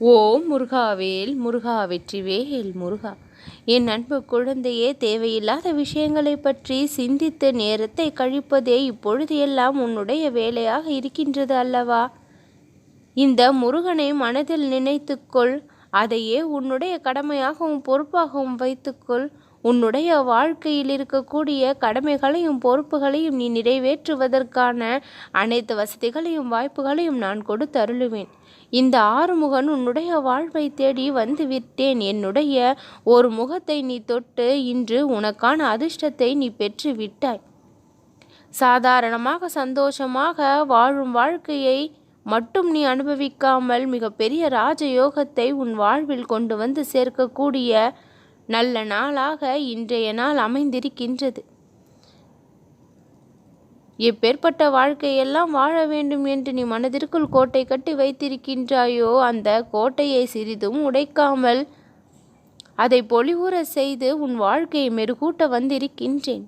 ஓ முருகாவேல் முருகா வெற்றிவேல் முருகா. என் அன்பு குழந்தையே தேவையில்லாத விஷயங்களை பற்றி சிந்தித்து நேரத்தை கழிப்பதே இப்பொழுது எல்லாம் உன்னுடைய வேலையாக இருக்கின்றது அல்லவா? இந்த முருகனை மனதில் நினைத்துக்கொள். அதையே உன்னுடைய கடமையாகவும் பொறுப்பாகவும் வைத்துக்கொள். உன்னுடைய வாழ்க்கையில் இருக்கக்கூடிய கடமைகளையும் பொறுப்புகளையும் நீ நிறைவேற்றுவதற்கான அனைத்து வசதிகளையும் வாய்ப்புகளையும் நான் கொடுத்து அருளுவேன். இந்த ஆறுமுகன் உன்னுடைய வாழ்வை தேடி வந்து விட்டேன். என்னுடைய ஒரு முகத்தை நீ தொட்டு இன்று உனக்கான அதிர்ஷ்டத்தை நீ பெற்று விட்டாய். சாதாரணமாக சந்தோஷமாக வாழும் வாழ்க்கையை மட்டும் நீ அனுபவிக்காமல் மிகப்பெரிய ராஜயோகத்தை உன் வாழ்வில் கொண்டு வந்து சேர்க்கக்கூடிய நல்ல நாளாக இன்றைய நாள் அமைந்திருக்கின்றது. எப்பேற்பட்ட வாழ்க்கையெல்லாம் வாழ வேண்டும் என்று நீ மனதிற்குள் கோட்டை கட்டி வைத்திருக்கின்றாயோ அந்த கோட்டையை சிறிதும் உடைக்காமல் அதை பொலிவுற செய்து உன் வாழ்க்கையை மெருகூட்ட வந்திருக்கின்றேன்.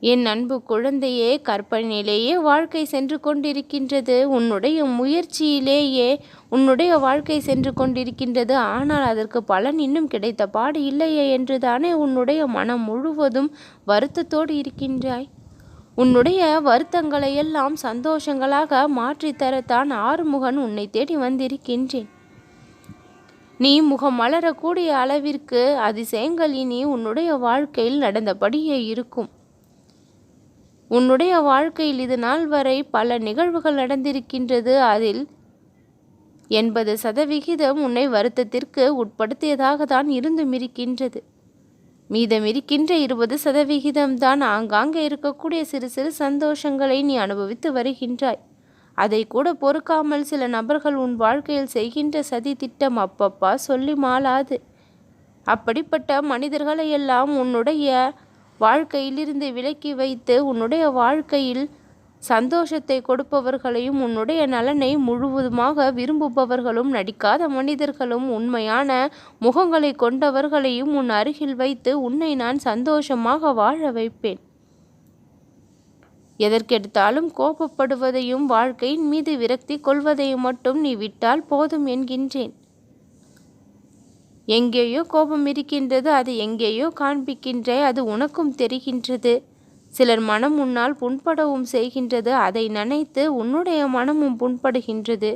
என் அன்பு குழந்தையே கற்பனையிலேயே வாழ்க்கை சென்று கொண்டிருக்கின்றது. உன்னுடைய முயற்சியிலேயே உன்னுடைய வாழ்க்கை சென்று கொண்டிருக்கின்றது. ஆனால் அதற்கு பலன் இன்னும் கிடைத்த பாடு இல்லையே என்று தானே உன்னுடைய மனம் முழுவதும் வருத்தத்தோடு இருக்கின்றாய். உன்னுடைய வருத்தங்களை எல்லாம் சந்தோஷங்களாக மாற்றித்தரத்தான் ஆறுமுகன் உன்னை தேடி வந்திருக்கின்றேன். நீ முகம் மலரக்கூடிய அளவிற்கு அதிசயங்கள் இனி உன்னுடைய வாழ்க்கையில் நடந்தபடியே இருக்கும். உன்னுடைய வாழ்க்கையில் இது நாள் வரை பல நிகழ்வுகள் நடந்திருக்கின்றது. அதில் எண்பது சதவிகிதம் உன்னை வருத்தத்திற்கு உட்படுத்தியதாக தான் இருந்தும் இருக்கின்றது. மீதம் இருக்கின்ற இருபது சதவிகிதம் தான் ஆங்காங்கே இருக்கக்கூடிய சிறு சிறு சந்தோஷங்களை நீ அனுபவித்து வருகின்றாய். அதை கூட பொறுக்காமல் சில நபர்கள் உன் வாழ்க்கையில் செய்கின்ற சதி திட்டம் அப்பப்பா சொல்லி மாளாது அப்படிப்பட்ட மனிதர்களை எல்லாம் உன்னுடைய வாழ்க்கையிலிருந்து விலக்கி வைத்து உன்னுடைய வாழ்க்கையில் சந்தோஷத்தை கொடுப்பவர்களையும் உன்னுடைய நலனை முழுவதுமாக விரும்புபவர்களும் நடிக்காத மனிதர்களும் உண்மையான முகங்களை கொண்டவர்களையும் உன் அருகில் வைத்து உன்னை நான் சந்தோஷமாக வாழ வைப்பேன். எதற்கெடுத்தாலும் கோபப்படுவதையும் வாழ்க்கையின் மீது விரக்தி கொள்வதையும் மட்டும் நீ விட்டால் போதும் என்கின்றேன். எங்கேயோ கோபம் இருக்கின்றது அது எங்கேயோ காண்பிக்கின்றே அது உனக்கும் தெரிகின்றது. சிலர் மனம் உன்னால் புண்படவும் செய்கின்றது அதை நினைத்து உன்னுடைய மனமும் புண்படுகின்றது.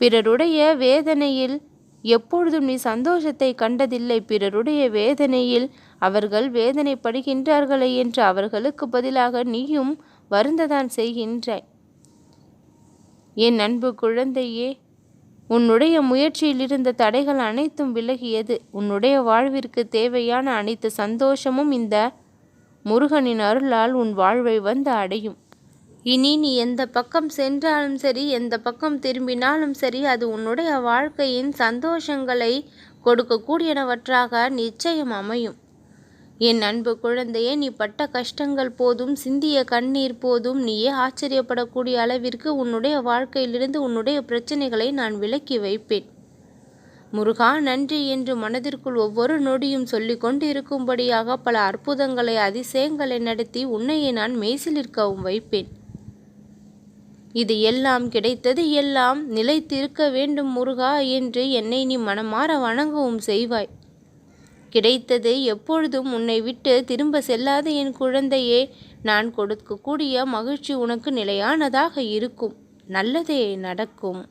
பிறருடைய வேதனையில் எப்பொழுதும் நீ சந்தோஷத்தை கண்டதில்லை பிறருடைய வேதனையில் அவர்கள் வேதனைப்படுகின்றார்களே என்று அவர்களுக்கு பதிலாக நீயும் வருந்ததான் செய்கின்றாய் என் அன்பு குழந்தையே உன்னுடைய முயற்சியில் இருந்த தடைகள் அனைத்தும் விலகியது. உன்னுடைய வாழ்விற்கு தேவையான அனைத்து சந்தோஷமும் இந்த முருகனின் அருளால் உன் வாழ்வை வந்து அடையும். இனி நீ எந்த பக்கம் சென்றாலும் சரி எந்த பக்கம் திரும்பினாலும் சரி அது உன்னுடைய வாழ்க்கையின் சந்தோஷங்களை கொடுக்கக்கூடியனவற்றாக நிச்சயம் அமையும். என் அன்பு குழந்தையே நீ பட்ட கஷ்டங்கள் போதும் சிந்திய கண்ணீர் போதும். நீயே ஆச்சரியப்படக்கூடிய அளவிற்கு உன்னுடைய வாழ்க்கையிலிருந்து உன்னுடைய பிரச்சனைகளை நான் விலக்கி வைப்பேன். முருகா நன்றி என்று மனதிற்குள் ஒவ்வொரு நொடியும் சொல்லி கொண்டு இருக்கும்படியாக பல அற்புதங்களை அதிசயங்களை நடத்தி உன்னையே நான் மெய்சிலிருக்கவும் வைப்பேன். இது எல்லாம் கிடைத்தது எல்லாம் நிலைத்திருக்க வேண்டும் முருகா என்று என்னை நீ மனமாற வணங்கவும் செய்வாய். கிடைத்தது. எப்பொழுதும் உன்னை விட்டு திரும்ப செல்லாத என் குழந்தையே நான் கொடுக்கக்கூடிய மகிழ்ச்சி உனக்கு நிலையானதாக இருக்கும். நல்லதே நடக்கும்.